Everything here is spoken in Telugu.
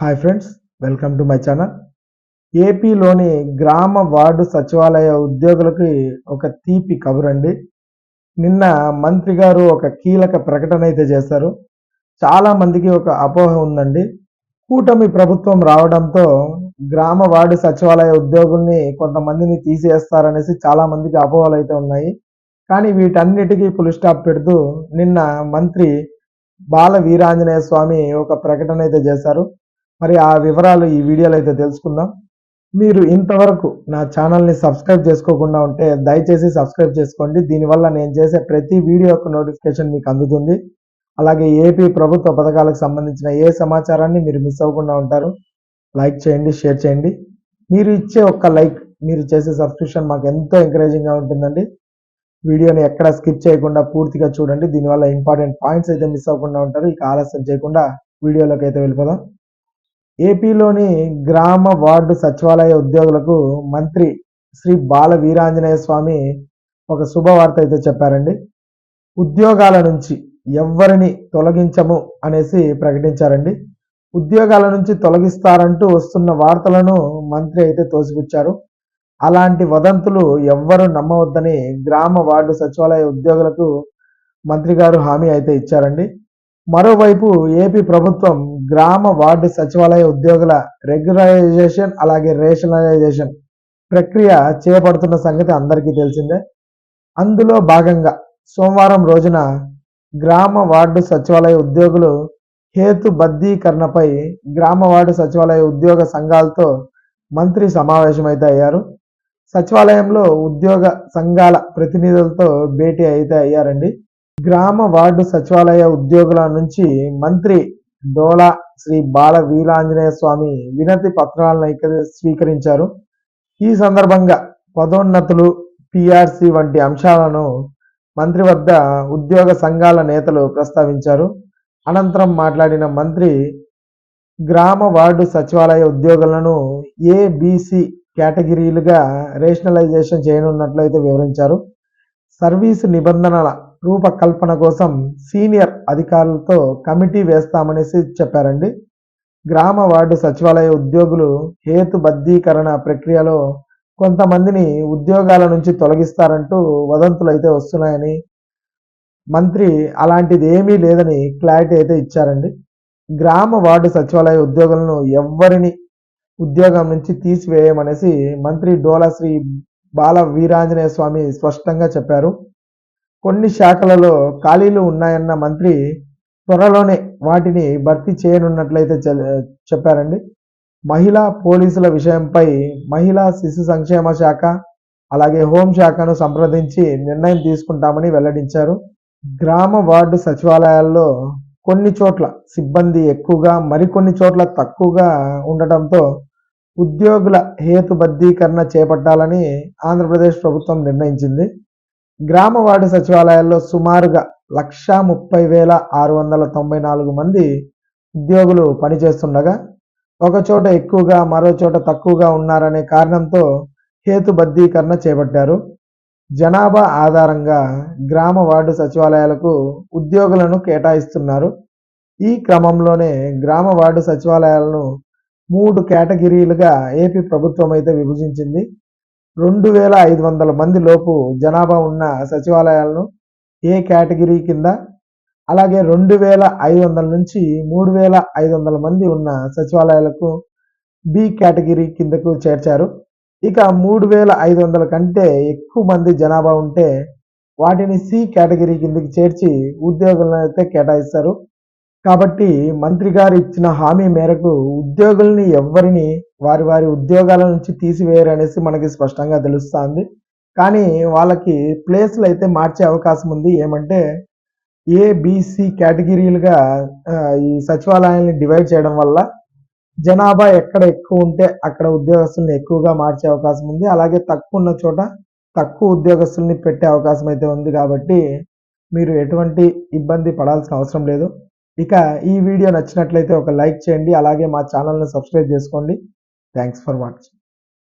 Hi friends welcome to my channel ఏపీలోని గ్రామ వార్డు సచివాలయ ఉద్యోగులకి ఒక తీపి కబురండి. నిన్న మంత్రి గారు ఒక కీలక ప్రకటన అయితే చేశారు. చాలా మందికి ఒక అపోహ ఉందండి. కూటమి ప్రభుత్వం రావడంతో గ్రామ వార్డు సచివాలయ ఉద్యోగుల్ని కొంతమందిని తీసేస్తారనేసి చాలా మందికి అపోహలు అయితే ఉన్నాయి. కానీ వీటన్నిటికీ ఫుల్ స్టాప్ పెడుతూ నిన్న మంత్రి బాల వీరాంజనేయ స్వామి ఒక ప్రకటన అయితే చేశారు. మరి ఆ వివరాలు ఈ వీడియోలో అయితే తెలుసుకుందాం. మీరు ఇంతవరకు నా ఛానల్ని సబ్స్క్రైబ్ చేసుకోకుండా ఉంటే దయచేసి సబ్స్క్రైబ్ చేసుకోండి. దీనివల్ల నేను చేసే ప్రతి వీడియో యొక్క నోటిఫికేషన్ మీకు అందుతుంది. అలాగే ఏపీ ప్రభుత్వ పథకాలకు సంబంధించిన ఏ సమాచారాన్ని మీరు మిస్ అవ్వకుండా ఉంటారు లైక్ చేయండి షేర్ చేయండి. మీరు ఇచ్చే ఒక్క లైక్ మీరు చేసే సబ్స్క్రిప్షన్ మాకు ఎంతో ఎంకరేజింగ్గా ఉంటుందండి. వీడియోని ఎక్కడ స్కిప్ చేయకుండా పూర్తిగా చూడండి. దీనివల్ల ఇంపార్టెంట్ పాయింట్స్ అయితే మిస్ అవ్వకుండా ఉంటారు. ఇక ఆలస్యం చేయకుండా వీడియోలోకి అయితే వెళ్ళిపోదాం. ఏపీలోని గ్రామ వార్డు సచివాలయ ఉద్యోగులకు మంత్రి శ్రీ బాల వీరాంజనేయ స్వామి ఒక శుభవార్త అయితే చెప్పారండి. ఉద్యోగాల నుంచి ఎవ్వరిని తొలగించము అనేసి ప్రకటించారండి. ఉద్యోగాల నుంచి తొలగిస్తారంటూ వస్తున్న వార్తలను మంత్రి అయితే తోసిపుచ్చారు. అలాంటి వదంతులు ఎవ్వరు నమ్మవద్దని గ్రామ వార్డు సచివాలయ ఉద్యోగులకు మంత్రి గారు హామీ అయితే ఇచ్చారండి. మరోవైపు ఏపీ ప్రభుత్వం గ్రామ వార్డు సచివాలయ ఉద్యోగుల రెగ్యులరైజేషన్ అలాగే రేషనలైజేషన్ ప్రక్రియ చేపడుతున్న సంగతి అందరికీ తెలిసిందే. అందులో భాగంగా సోమవారం రోజున గ్రామ వార్డు సచివాలయ ఉద్యోగులు హేతుబద్ధీకరణపై గ్రామ వార్డు సచివాలయ ఉద్యోగ సంఘాలతో మంత్రి సమావేశమైతే అయ్యారు సచివాలయంలో ఉద్యోగ సంఘాల ప్రతినిధులతో భేటీ అయితే అయ్యారండి గ్రామ వార్డు సచివాలయ ఉద్యోగుల నుంచి మంత్రి డోలా శ్రీ బాల వీరాంజనేయ స్వామి వినతి పత్రాలను స్వీకరించారు. ఈ సందర్భంగా పదోన్నతులు పిఆర్సి వంటి అంశాలను మంత్రి వద్ద ఉద్యోగ సంఘాల నేతలు ప్రస్తావించారు. అనంతరం మాట్లాడిన మంత్రి గ్రామ వార్డు సచివాలయ ఉద్యోగులను ఏబిసి కేటగిరీలుగా రేషనలైజేషన్ చేయనున్నట్లయితే వివరించారు. సర్వీసు నిబంధనల రూపకల్పన కోసం సీనియర్ అధికారులతో కమిటీ వేస్తామనేసి చెప్పారండి. గ్రామ వార్డు సచివాలయ ఉద్యోగులు హేతుబద్ధీకరణ ప్రక్రియలో కొంతమందిని ఉద్యోగాల నుంచి తొలగిస్తారంటూ వదంతులు అయితే వస్తున్నాయని మంత్రి అలాంటిది ఏమీ లేదని క్లారిటీ అయితే ఇచ్చారండి. గ్రామ వార్డు సచివాలయ ఉద్యోగులను ఎవ్వరిని ఉద్యోగం నుంచి తీసివేయమనేసి మంత్రి డోలా శ్రీ బాల వీరాంజనేయ స్వామి స్పష్టంగా చెప్పారు. కొన్ని శాఖలలో ఖాళీలు ఉన్నాయన్న మంత్రి త్వరలోనే వాటిని భర్తీ చేయనున్నట్లయితే చెప్పారండి. మహిళా పోలీసుల విషయంపై మహిళా శిశు సంక్షేమ శాఖ అలాగే హోంశాఖను సంప్రదించి నిర్ణయం తీసుకుంటామని వెల్లడించారు. గ్రామ వార్డు సచివాలయాల్లో కొన్ని చోట్ల సిబ్బంది ఎక్కువగా మరికొన్ని చోట్ల తక్కువగా ఉండటంతో ఉద్యోగుల హేతుబద్ధీకరణ చేపట్టాలని ఆంధ్రప్రదేశ్ ప్రభుత్వం నిర్ణయించింది. గ్రామ వార్డు సచివాలయాల్లో సుమారుగా లక్షా ముప్పై వేల ఆరు వందల తొంభై నాలుగు మంది ఉద్యోగులు పనిచేస్తుండగా ఒక చోట ఎక్కువగా మరో చోట తక్కువగా ఉన్నారనే కారణంతో హేతుబద్ధీకరణ చేపట్టారు. జనాభా ఆధారంగా గ్రామ వార్డు సచివాలయాలకు ఉద్యోగులను కేటాయిస్తున్నారు. ఈ క్రమంలోనే గ్రామ వార్డు సచివాలయాలను మూడు కేటగిరీలుగా ఏపీ ప్రభుత్వం అయితే విభజించింది. రెండు వేల ఐదు వందల మంది లోపు జనాభా ఉన్న సచివాలయాలను ఏ కేటగిరీ కింద? అలాగే రెండు వేల ఐదు వందల నుంచి మూడు వేల ఐదు వందల మంది ఉన్న సచివాలయాలకు బి కేటగిరీ కిందకు చేర్చారు. ఇక మూడు వేల ఐదు వందల కంటే ఎక్కువ మంది జనాభా ఉంటే వాటిని సి కేటగిరీ కిందకి చేర్చి ఉద్యోగులను అయితే కేటాయిస్తారు. కాబట్టి మంత్రి గారు ఇచ్చిన హామీ మేరకు ఉద్యోగుల్ని ఎవరిని వారి వారి ఉద్యోగాల నుంచి తీసివేయరు అనేసి మనకి స్పష్టంగా తెలుస్తుంది. కానీ వాళ్ళకి ప్లేస్లు అయితే మార్చే అవకాశం ఉంది. ఏమంటే ఏబిసి కేటగిరీలుగా ఈ సచివాలయాన్ని డివైడ్ చేయడం వల్ల జనాభా ఎక్కడ ఎక్కువ ఉంటే అక్కడ ఉద్యోగస్తుల్ని ఎక్కువగా మార్చే అవకాశం ఉంది. అలాగే తక్కువ ఉన్న చోట తక్కువ ఉద్యోగస్తుల్ని పెట్టే అవకాశం అయితే ఉంది కాబట్టి మీరు ఎటువంటి ఇబ్బంది పడాల్సిన అవసరం లేదు. ఇక ఈ వీడియో నచ్చినట్లయితే ఒక లైక్ చేయండి అలాగే మా ఛానల్ని సబ్స్క్రైబ్ చేసుకోండి. Thanks for watching